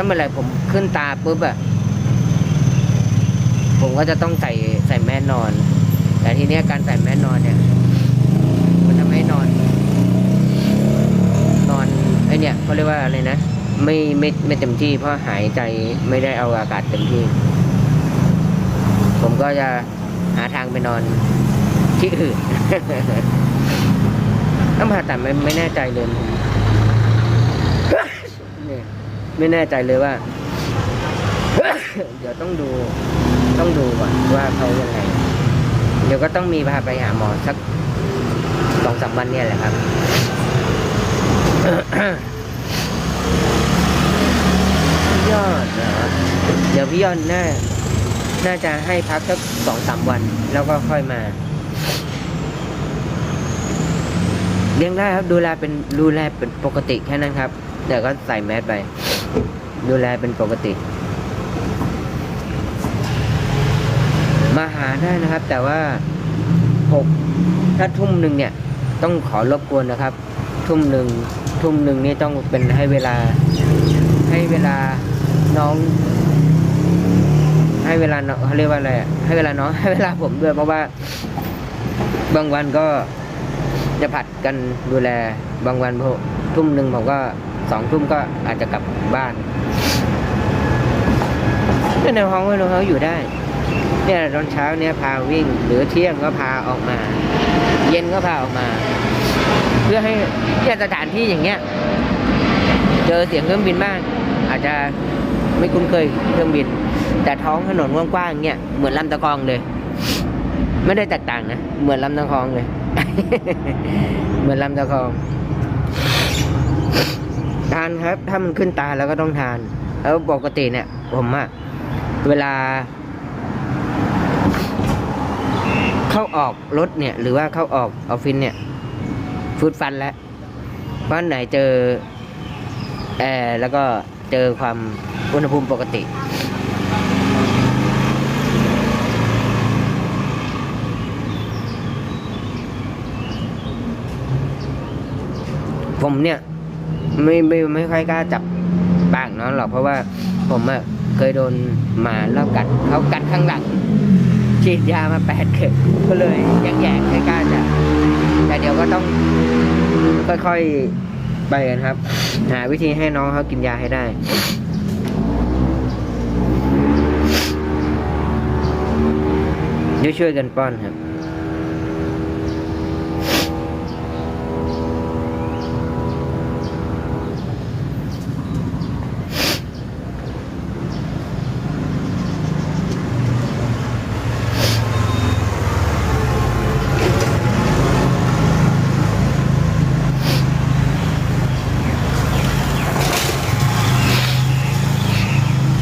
ถ้าเมื่อไรผมขึ้นตาปุ๊บอะผมก็จะต้องใส่ใส่แมสนอน แต่ทีเนี้ยการใส่แมสนอนเนี่ย มันทำให้นอน นอนไอเนี่ยเขาเรียกว่าอะไรนะไม่ไม่ไม่เต็มที่เพราะหายใจไม่ได้เอาอากาศเต็มที่ ผมก็จะหาทางไปนอนที่อื่นต้องผ่าตัดไม่ไม่แน่ใจเลยเนี่ย ไม่แน่ใจเลยว่า เดี๋ยวต้องดูต้องดูก่อนว่าเขายังไง เดี๋ยวก็ต้องมีพาไปหาหมอสักสองสามวันเนี่ยแหละครับพี่ยอดเหรอเดี๋ยวพี่ยอดน่า น่าจะให้พักสักสองสามวัน แล้วก็ค่อยมาเลี้ยงได้ครับดูแลเป็นดูแลเป็นปกติแค่นั้นครับเดี๋ยวก็ใส่แมสไป ดูแลเป็นปกติ มาหาได้นะครับ แต่ว่าหกถ้าทุ่มหนึ่งเนี่ย ต้องขอรบกวนนะครับ ทุ่มหนึ่งทุ่มหนึ่งนี่ต้องเป็นให้เวลา ให้เวลาน้อง ให้เวลาเขาเรียกว่าอะไรให้เวลาน้องให้เวลาผมด้วยเพราะว่า บางวันก็จะผัดกันดูแล บางวันผมทุ่มหนึ่งผมก็ สองทุ่มก็อาจจะกลับบ้านในห้องในห้องอยู่ได้ เนี่ยตอนเช้าเนี่ยพาวิ่ง หรือเที่ยงก็พาออกมา เย็นก็พาออกมา เพื่อให้เนี่ยสถานที่อย่างเงี้ย เจอเสียงเครื่องบินบ้างอาจจะไม่คุ้นเคยเครื่องบิน แต่ท้องถนนกว้างๆเนี่ยเหมือนลำตะคองเลย ไม่ได้แตกต่างนะเหมือนลำตะคองเลย เหมือนลำตะคอง ทานครับ ถ้ามันขึ้นตาแล้วก็ต้องทาน แล้วปกติเนี่ย ผมอะเวลา เข้าออกรถเนี่ย หรือว่าเข้าออกออฟฟิศเนี่ยฟุดฟันแล้วเพราะไหนเจอแอร์แล้วก็เจอความอุณหภูมิปกติ ผมเนี่ย ไม่ไม่ไม่ค่อยกล้าจับปากน้องหรอกเพราะว่าผมอะเคยโดนหมาแล้วกัดเขากัดข้างหลังฉีดยามาแปดเข็มก็เลยยังแยงไม่กล้าจับแต่เดี๋ยวก็ต้องค่อยๆไปกันครับ หาวิธีให้น้องเขากินยาให้ได้เดี๋ยวช่วยกันป้อนครับ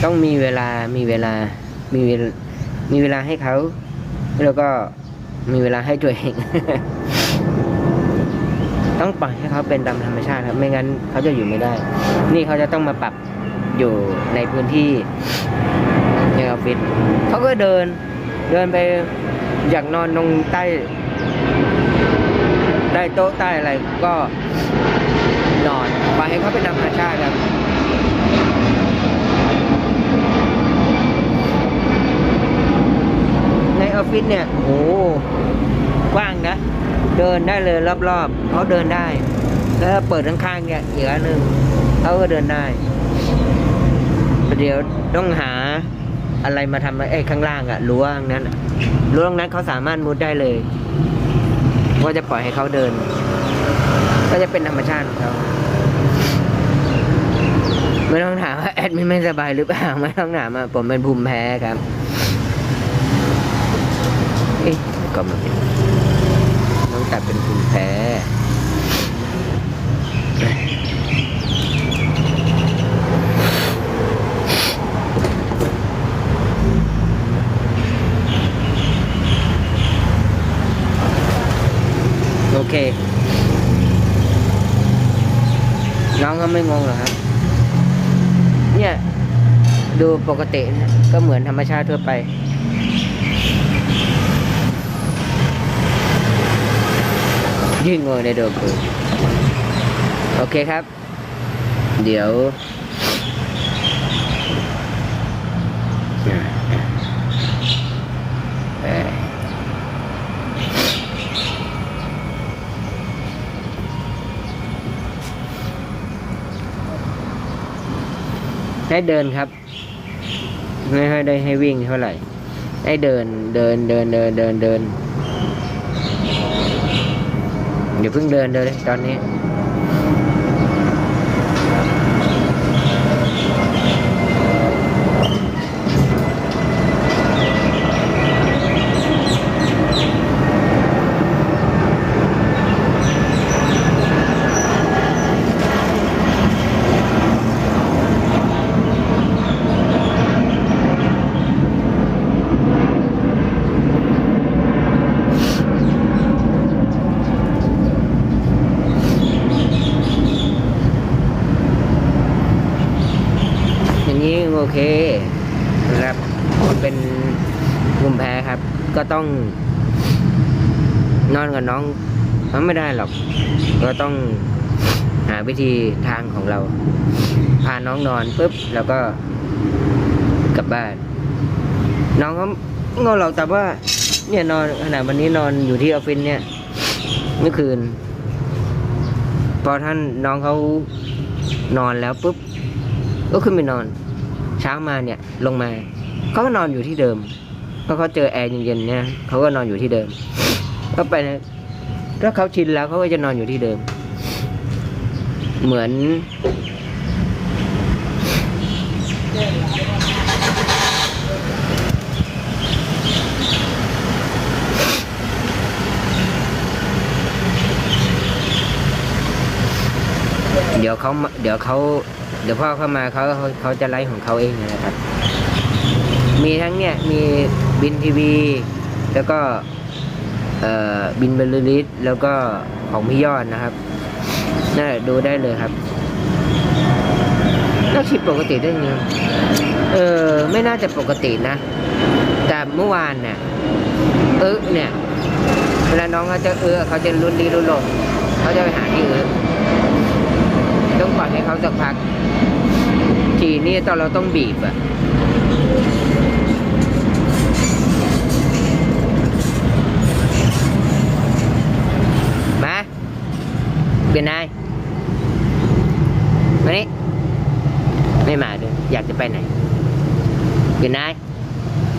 ต้องมีเวลามีเวลามีเวลามีเวลาให้เขา แล้วก็มีเวลาให้ตัวเอง ต้องปล่อยให้เขาเป็นตามธรรมชาติครับ ไม่งั้นเขาจะอยู่ไม่ได้ นี่เขาจะต้องมาปรับอยู่ในพื้นที่ในออฟฟิศเขาก็เดิน เดินไปอยากนอนตรงใต้ใต้โต๊ะใต้อะไรก็นอนปล่อยให้เขาเป็นธรรมชาติครับ ในออ ฟิศเนี่ย โอ้โหกว้างนะ เดินได้เลยรอบๆเขาเดินได้ แล้วถ้าเปิดข้างๆเนี่ยอีกอันหนึ่งเขาก็เดินได้เดี๋ยวต้องหาอะไรมาทำไอ้ข้างล่างอะรั้วตรงนั้นอะรั้วตรงนั้นเขาสามารถมุดได้เลยก็จะปล่อยให้เขาเดิน ก็จะเป็นธรรมชาติของเขาไม่ต้องถามว่าแอดมินไม่สบายหรือเปล่าไม่ต้องถามอะผมเป็นภูมิแพ้ครับ เอ๊ะ ก็ไมันเป็นน้องตัดเป็นภูมิแพ้โอเค น้องก็ไม่งงหรอกครับ เนี่ย ดูปกตินะก็เหมือนธรรมชาติทั่วไป ชื่องงในโดกุโอเคครับ เดี๋ยวให้เดินครับ ไม่ให้ได้ให้วิ่งเท่าไหร่ ให้เดินเดินเดินเดินเดินเดิน เดี๋ยวเพิ่งเดินเลยตอนนี้ โอเคนะครับคนเป็นภูมิแพ้ครับ ก็ต้อง นอนกับน้องมันไม่ได้หรอก ก็ต้องหาวิธีทางของเรา พาน้องนอนปุ๊บแล้วก็กลับบ้าน น้องก็งอเราแต่ว่า เนี่ยนอนขนาดวันนี้นอนอยู่ที่ออฟฟิศเนี่ยเมื่อคืน พอท่านน้องเขานอนแล้วปุ๊บ ก็ขึ้นไปนอน เช้ามาเนี่ยลงมาเขาก็นอนอยู่ที่เดิมก็เขาเจอแอร์เย็นๆเนี่ยเขาก็นอนอยู่ที่เดิม ก็ไปนะถ้าเขาชินแล้วเขาก็จะนอนอยู่ที่เดิม เหมือน เดี๋ยวเขาเดี๋ยวเขาเดี๋ยวพ่อเข้ามาเขาเขาเขาจะไลฟ์ของเขาเองนะครับ มีทั้งเนี่ยมีบินทีวี แล้วก็เอ่อบินเบลลูลิสแล้วก็ของพี่ยอดนะครับน่าดูได้เลยครับน่าชิปปกติได้ไงเออไม่น่าจะปกตินะ แต่เมื่อวานเนี่ยเออเนี่ยเวลาน้องเขาจะเออเขาจะรุนรีรุนลงเขาจะไปหาที่เออ ต้องปล่อยให้เขาสักพัก ทีนี้ตอนเราต้องบีบอะมาเป็นนายมานี่ไม่มาด้วยอยากจะไปไหนเป็นนาย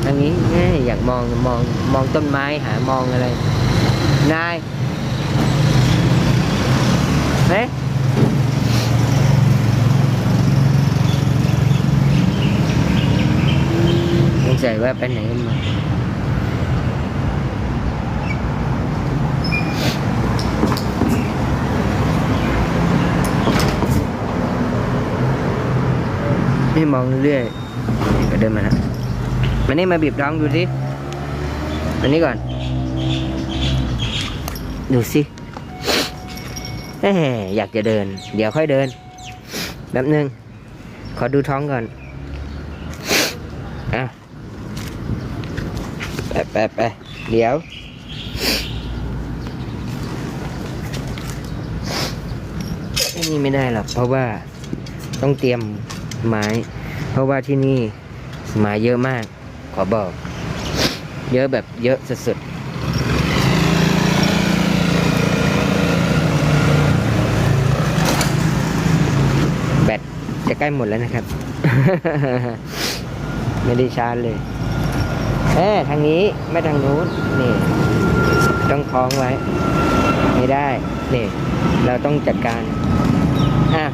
ทางนี้อยากมองมองมองต้นไม้หามองอะไรนายเฮ้ย ส งสัยว่าไปไหนมานี่มองเรื่อยๆก็เดินมาแล้วมานี่มาบีบท้องดูสิอันนี้ก่อน ดูสิเอ้อยากจะเดิน เดี๋ยวค่อยเดินแป๊บนึง ขอดูท้องก่อน อะ ไปไปไปเดี๋ยว อันนี้ไม่ได้หรอกเพราะว่าต้องเตรียมไม้ เพราะว่าที่นี่ไม้เยอะมาก ขอบอก เยอะแบบเยอะสุดๆแบตจะใกล้หมดแล้วนะครับ ไม่ได้ชาร์จเลย เออทางนี้ไม่ทางนู้นนี่ ต้องคล้องไว้ ไม่ได้ นี่ เราต้องจัดการ อะ